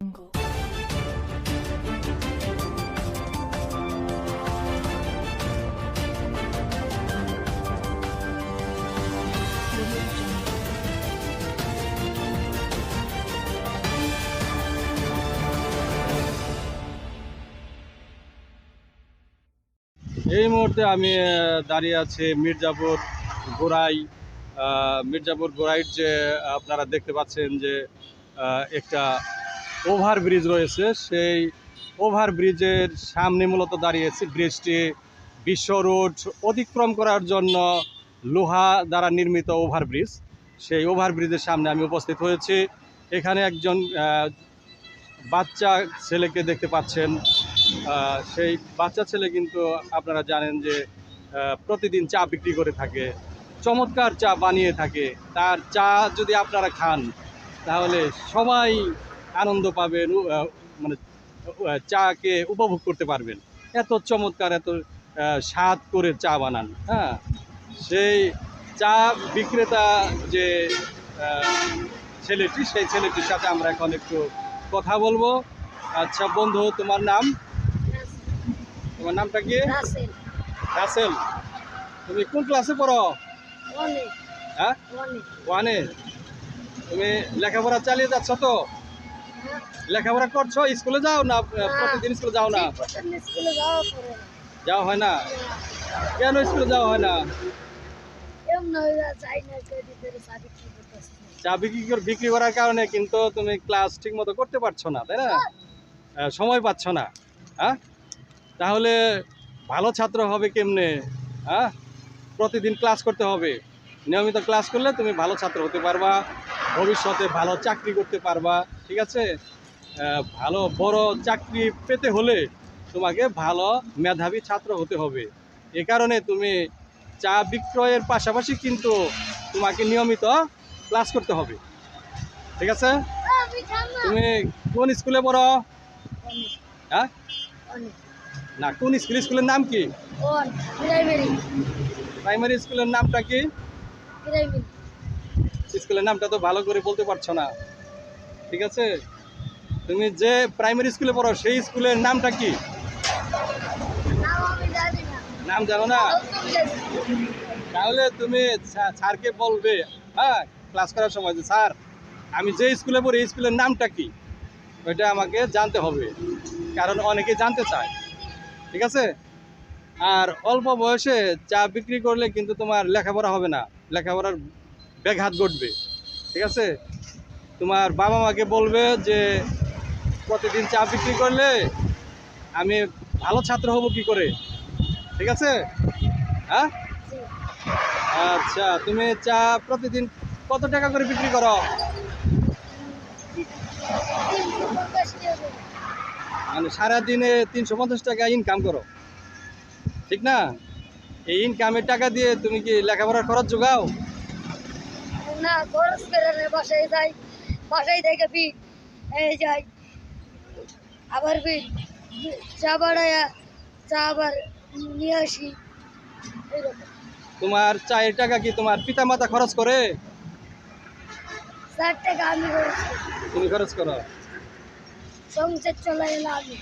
거. এই মুহূর্তে আমি দাঁড়িয়ে আছি মির্জাপুর গোড়াই মির্জাপুর গোড়াইর যে, আপনারা দেখতে পাচ্ছেন যে একটা ওভার ব্রিজ রয়েছে। সেই ওভার ব্রিজের সামনে মূলত দাঁড়িয়েছে ব্রিজটি। বিশ্ব রোড অতিক্রম করার জন্য লোহা দ্বারা নির্মিত ওভার ব্রিজ সেই ওভার ব্রিজের সামনে আমি উপস্থিত হয়েছি। এখানে একজন বাচ্চা ছেলেকে দেখতে পাচ্ছেন। সেই বাচ্চা ছেলে কিন্তু আপনারা জানেন যে প্রতিদিন চা বিক্রি করে থাকে। চমৎকার চা বানিয়ে থাকে। তার চা যদি আপনারা খান, তাহলে সবাই আনন্দ পাবেন মানে চাকে উপভোগ করতে পারবেন। এত চমৎকার এত স্বাদ করে চা বানান হ্যাঁ? সেই চা বিক্রেতা যে ছেলেটি সেই ছেলেটির সাথে আমরা এখন একটু কথা বলব। আচ্ছা বন্ধু তোমার নাম? তোমার নামটা কি? রাসেল। তুমি কোন ক্লাসে পড়ো? হ্যাঁ? ওয়ানে। তুমি লেখাপড়া চালিয়ে যাচ্ছ তো? লেখাপড়া করছ? স্কুলে যাও না প্রতিদিন স্কুলে যাও না? যাওয়া হয় না? কেন স্কুলে যাওয়া হয় না? হয়ে চা বিক্রি বিক্রি করার কারণে কিন্তু তুমি ক্লাস ঠিক মতো করতে পারছ না তাই না? আহ, সময় পাচ্ছ না হ্যাঁ? তাহলে ভালো ছাত্র হবে কেমনে হ্যাঁ? প্রতিদিন ক্লাস করতে হবে। নিয়মিত ক্লাস করলে তুমি ভালো ছাত্র হতে পারবা ভবিষ্যতে ভালো চাকরি করতে পারবা। ঠিক আছে? ভালো বড় চাকরি পেতে হলে তোমাকে ভালো মেধাবী ছাত্র হতে হবে। এ কারণে তুমি চা বিক্রয়ের পাশাপাশি কিন্তু তোমাকে নিয়মিত ক্লাস করতে হবে। ঠিক আছে? তুমি কোন স্কুলে পড়ো? হ্যাঁ? না কোন স্কুল? স্কুলের নাম কি? প্রাইমারি প্রাইমারি স্কুলের নামটা কি? স্কুলের নামটা তো ভালো করে বলতে পারছ না। ঠিক আছে? তুমি যে প্রাইমারি স্কুলে পড়ো, সেই স্কুলের নামটা কি? নাম জানো না? তাহলে তুমি স্যারকে বলবে হ্যাঁ ক্লাস করার সময় যে, স্যার, আমি যে স্কুলে পড়ি, এই স্কুলের নামটা কি? ওইটা আমাকে জানতে হবে, কারণ অনেকে জানতে চায়, ঠিক আছে? আর অল্প বয়সে চা বিক্রি করলে কিন্তু তোমার লেখাপড়া হবে না, লেখাপড়ার ব্যাঘাত ঘটবে, ঠিক আছে? তোমার বাবা মাকে বলবে যে, প্রতিদিন চা বিক্রি করলে আমি ভালো ছাত্র হব কি করে? ঠিক আছে? হ্যাঁ? আচ্ছা তুমি চা প্রতিদিন কত টাকা করে বিক্রি করো? মানে সারাদিনে তিনশো পঞ্চাশ টাকা ইনকাম করো। ঠিক না? এই ইনকামের টাকা দিয়ে তুমি কি লেখাপড়ার খরচ যোগাও? না, খরচ করে না, বাসায় যাই। বাসায় থেকে এই যাই। আবার বি চা বাড়াইয়া চা আবার নিয়ে আসি। তোমার চায়ের টাকা কি তোমার পিতা মাতা খরচ করে? চার টাকা আমি তুমি খরচ করো। সংসার চলাই না আমি।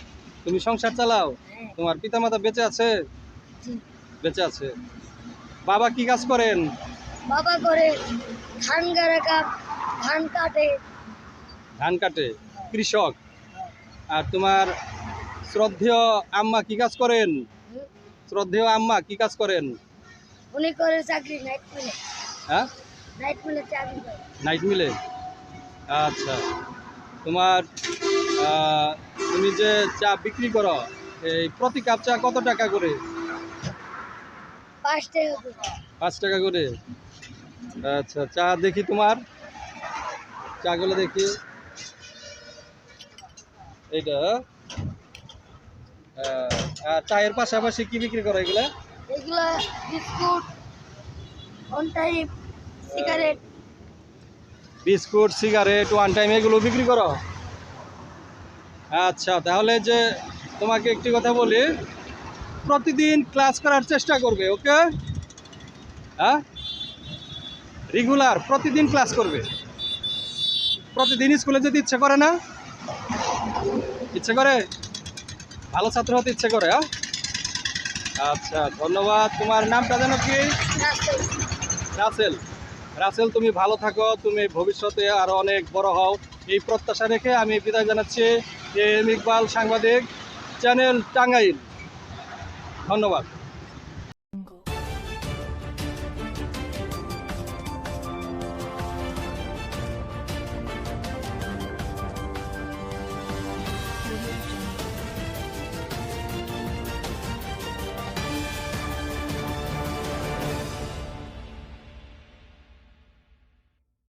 তুমি সংসার চালাও? হ্যাঁ। তোমার পিতা মাতা বেঁচে আছে? বেঁচে আছে। বাবা কি কাজ করেন? বাবা করে ধান গাড়া কাপ ধান কাটে। ধান কাটে কৃষক। আর তোমার শ্রদ্ধেয় আম্মা কি কাজ করেন? শ্রদ্ধেয় আম্মা কি কাজ করেন? উনি করে চাকরি নাইট মিলে হ্যাঁ? নাইট মিলে চাকরি করে। নাইট মিলে আচ্ছা। তোমার তুমি যে চা বিক্রি করো এই প্রতি কাপ চা কত টাকা করে? পাঁচ টাকা করে। পাঁচ টাকা করে? আচ্ছা চা দেখি তোমার। চাগুলো দেখি। আহ, আর চায়ের পাশাপাশি কি বিক্রি করো এগুলা? এগুলা biscuit on time cigarette biscuit cigarette one time এগুলো বিক্রি করো? আচ্ছা তাহলে যে তোমাকে একটি কথা বলি প্রতিদিন ক্লাস করার চেষ্টা করবে ওকে? হ্যাঁ? রেগুলার প্রতিদিন ক্লাস করবে। প্রতিদিন স্কুলে যেতে ইচ্ছে করে না? ইচ্ছে করে? ভালো ছাত্র হতে ইচ্ছে করে হ্যাঁ? আচ্ছা ধন্যবাদ। তোমার নামটা যেন কি? রাসেল। রাসেল তুমি ভালো থাকো। তুমি ভবিষ্যতে আরও অনেক বড় হও। এই প্রত্যাশা রেখে আমি বিদায় জানাচ্ছি এম ইকবাল সাংবাদিক চ্যানেল টাঙ্গাইল। ধন্যবাদ।